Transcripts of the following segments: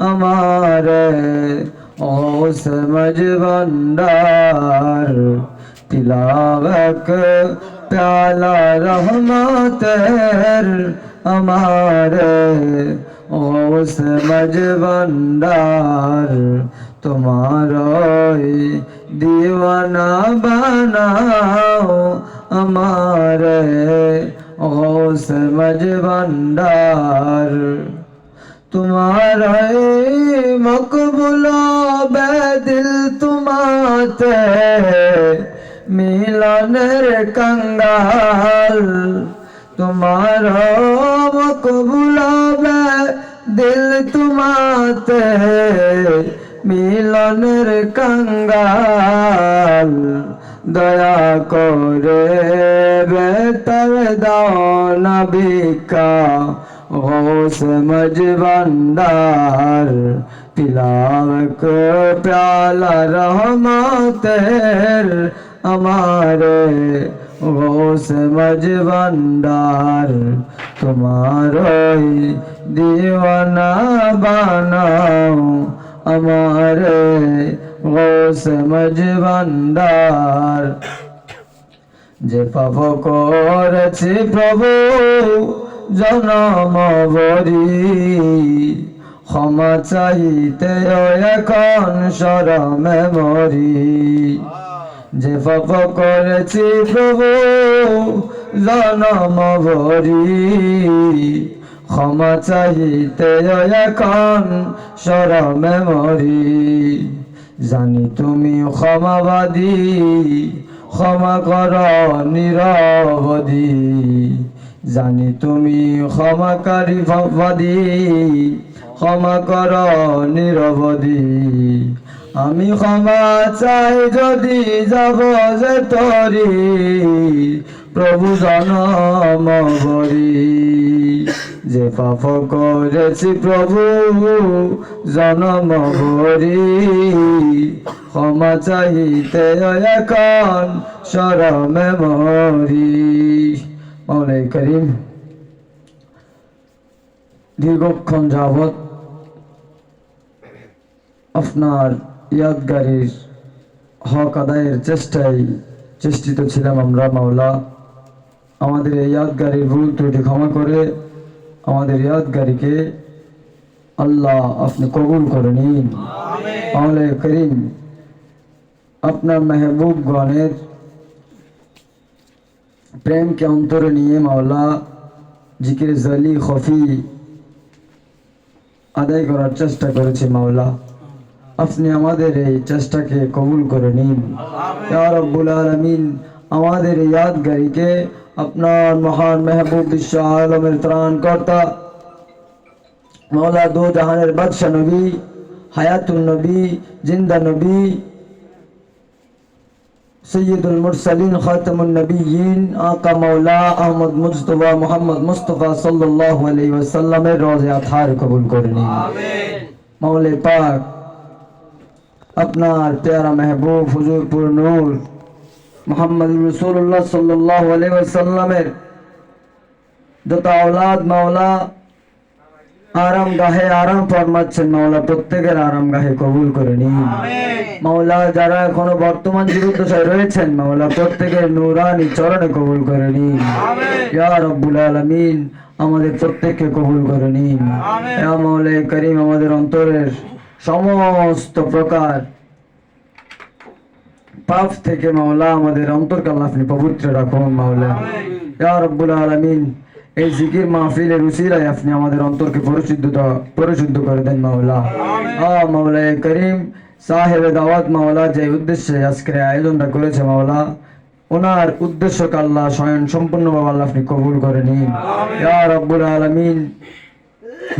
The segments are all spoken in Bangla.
हमारे ओ समझ भंडार, तिलावक प्याला रहमतेर हमारे ओ समझ भंडार, तुम्हारा दीवाना बनाओ हमारे ओ समझ भंडार। تمہارا مقبول بدل تمہاتے মিলনের কঙ্গাল তোমার কবুলাবে দিল তোমাতে মিলনের কঙ্গাল দয়া করে বেতর দানবিকা समझ भंडार पिलावक प्याला रहमतेर हमारे वो समझ भंडार तुम्हारो दीवाना बनाओ हमारे वो समझ भंडार যে পাপ করেছি প্রভু জনম বরি ক্ষমা চাইতে এখন সরমে মরি। যে পাপ করেছি প্রভু জনম ভরি ক্ষমা চাইতে এখন সরমে মরি। জানি তুমি ক্ষমাবাদী, ক্ষমা কর নিরবধি জানি তুমি ক্ষমাকারী বাদী ক্ষমা কর নিরবধি। আমি ক্ষমা চাই যদি যাব যে তরি, প্রভু জনম বরি যে পাপ করেছি প্রভু জনম ভরি। ক্ষমা চাইতে এখন সরমে মরি। মৌলাই করিম দীর্ঘক্ষণ যাবৎ আপনার ইয়াদগারির হক আদায়ের চেষ্টায় চেষ্টিত ছিলাম আমরা মাওলা। আমাদের এই ইয়াদগারির ভুল ত্রুটি ক্ষমা করে আমাদের ইয়াদগারিকে আল্লাহ আপনি কবুল করে নিন। মাওলা করিম আপনার মেহবুব গণের প্রেমকে অন্তরে নিয়ে মাওলা জিকির জালি খফি আদায় করার চেষ্টা করেছি মাওলা। আপনি আমাদের এই চেষ্টাকে কবুল করে নিন। রব্বুল আলামিন আমাদের এই ইয়াদগারিকে আপনার মহান মেহবুব বিশ্ব আলমের ত্রাণ কর্তা মৌলা দো জাহানের বাদশাহ নবী হায়াতুল নবী জিন্দা নবী सैदुलमरसलिन ख़ातमनबीन आका मौला अहमद मुस्तफ़ा मोहम्मद मुस्तफ़ा सल्लल्लाहु अलैहि रोज़ आथार कबूल करनी मौले पाक अपना प्यारा महबूब हुजूरपुर नूर मोहम्मद रसूलुल्लाह सल्लल्लाहु अलैहि वसल्लम औलाद मौला আরাম গাহে আরাম ফরমাচ্ছেন মাওলা প্রত্যেকের আরাম গাহে কবুল করে নিন। মাওলা যারা এখনও বর্তমান জীবদ্দশায় রয়েছেন মাওলা প্রত্যেকের নুরানি চরণে কবুল করে নিন। ইয়া রব্বুল আলামিন আমাদের প্রত্যেককে কবুল করে নিন। ইয়া মাওলা করিম আমাদের অন্তরের সমস্ত প্রকার পাপ থেকে মাওলা আমাদের অন্তরকে আল্লাহ আপনি পবিত্র রাখুন মাওলা। ইয়া রব্বুল আলামিন এই জিকির মাহফিলের উসিলায় আপনি আমাদের অন্তরকে পরিশুদ্ধ পরিশুদ্ধ করে দেন মাওলা। আ মাওলা করিম সাহেব দাওয়াত মাওলা যে উদ্দেশ্যে আজকের আয়োজনটা করেছে মাওলা ওনার উদ্দেশ্যকে আল্লাহ স্বয়ং সম্পূর্ণভাবে আল্লাহ আপনি কবুল করে নিন। ইয়া রব্বুল আলামিন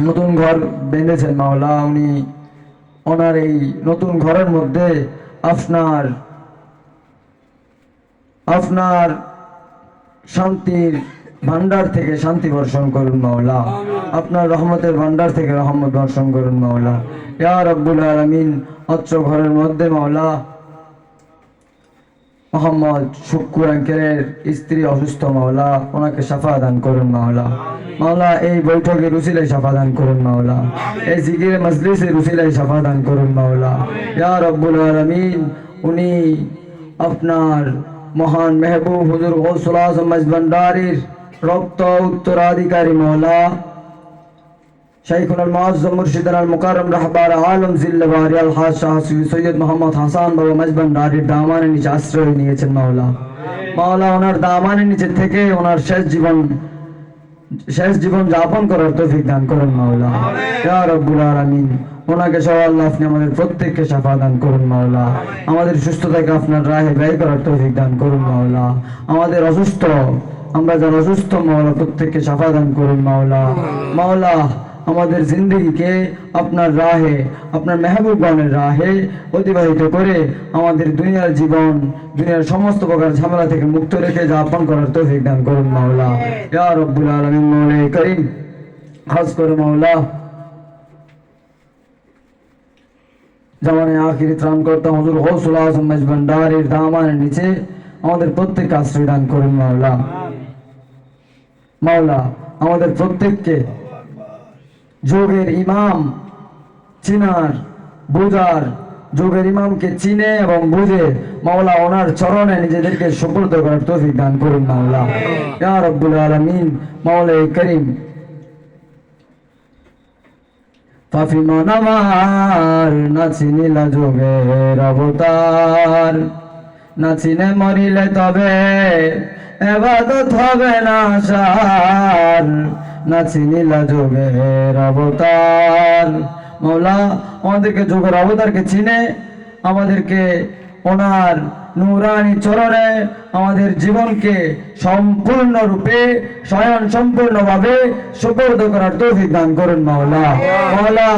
নতুন ঘর বেঁধেছেন মাওলা উনি ওনার এই নতুন ঘরের মধ্যে আপনার আপনার শান্তির ভান্ডার থেকে শান্তি বর্ষণ করুন মাওলা। আপনার রহমতের ভান্ডার থেকে রহমত বর্ষণ করুন মাওলা। ইয়া রব্বুল আলামিন অত্র ঘরের মধ্যে মাওলা। মোহাম্মদ শুক্কুর আঙ্কেলের স্ত্রী অসুস্থ মাওলা ওনাকে সাফা দান করুন মাওলা। মাওলা এই বৈঠকে রুসিলাই সাফা দান করুন মাওলা। এই জিকির মজলিসে রুসিলাই সাফা দান করুন মাওলা। ইয়া রব্বুল আলামিন উনি আপনার মহান মেহবুব হুজুর গৌসুল আজম মজবন্ডারির রক্ত উত্তরাধিকারী মহলা শাইখুল মুআজ্জম মুর্শিদান আল মুকাররম রাহবার আলম জিল্লাবারি আল হাজ শাহ সৈয়দ মোহাম্মদ হাসান বাবা মজবান রারির দামানের নিচে আশ্রয় নিয়েছেন মাওলা মাওলা ওনার দামানের নিচে থেকে ওনার শেষ জীবন শেষ জীবন যাপন করার তৌফিক দান করেন মাওলা ইয়া রাব্বুল আলামিন ওনাকে সহ আল্লাহ আপনি আমাদের প্রত্যেককে সাফা দান করুন মাওলা আমাদের সুস্থতাকে আপনার রাহে ব্যয় করার তৌফিক দান করুন মাওলা আমাদের অসুস্থ আমরা যারা অসুস্থ মাওলা প্রত্যেককে শাফা দান করুন মাওলা। মাওলা আমাদের জিন্দগিকে আপনার রাহে আপনার মেহবুবগণের রাহে অতিবাহিত করে আমাদের দুনিয়ার জীবন দুনিয়ার সমস্ত প্রকার ঝামেলা থেকে মুক্ত রেখে যাপন করার তৌফিক দান করুন মাওলা। ইয়া রব্বুল আলামিন মৌলা করিম। খাস করে মাওলা। জামানে আখিরি ত্রাণ করতে হুজুর গৌসুল আজম মজবন্ডারের দামানের নিচে আমাদের প্রত্যেককে আশ্রয় দান করুন মাওলা। মাওলা আমাদের প্রত্যেককে যোগের ইমাম চিনার বুঝার যোগের ইমামকে চিনে এবং বুঝে মাওলা ওনার চরণে নিজেদেরকে সুপর্দ করার তৌফিক দান করুন মাওলা। ইয়া রব্বুল আলামিন মাওলা করিম। ফাফিমান আমার নাচিনিলা যোগের অবতার। নাচিনে মরিলে তবে এবাদত হবে না সার নাচিনিলা যোগের অবতার। মৌলা আমাদেরকে যোগের অবতারকে চিনে, আমাদেরকে ওনার নুরানি চরণে, আমাদের জীবনকে সম্পূর্ণরূপে, স্বয়ং সম্পূর্ণভাবে সুপর্দ করার তৌফিক দান করুন মাওলা মাওলা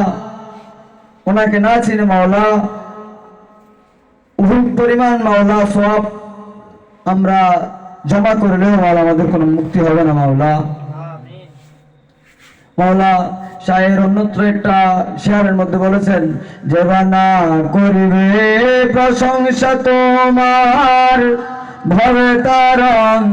ওনাকে না চিনে মাওলা উহুদ পরিমাণ মাওলা সব আমরা জমা করলেও মাওলা আমাদের কোনো মুক্তি হবে না, মাওলা। মাওলা শাহের অন্যত্র একটা শেয়ারের মধ্যে বলেছেন, যে বানা করিবে প্রশংসা তোমার, ভবে তার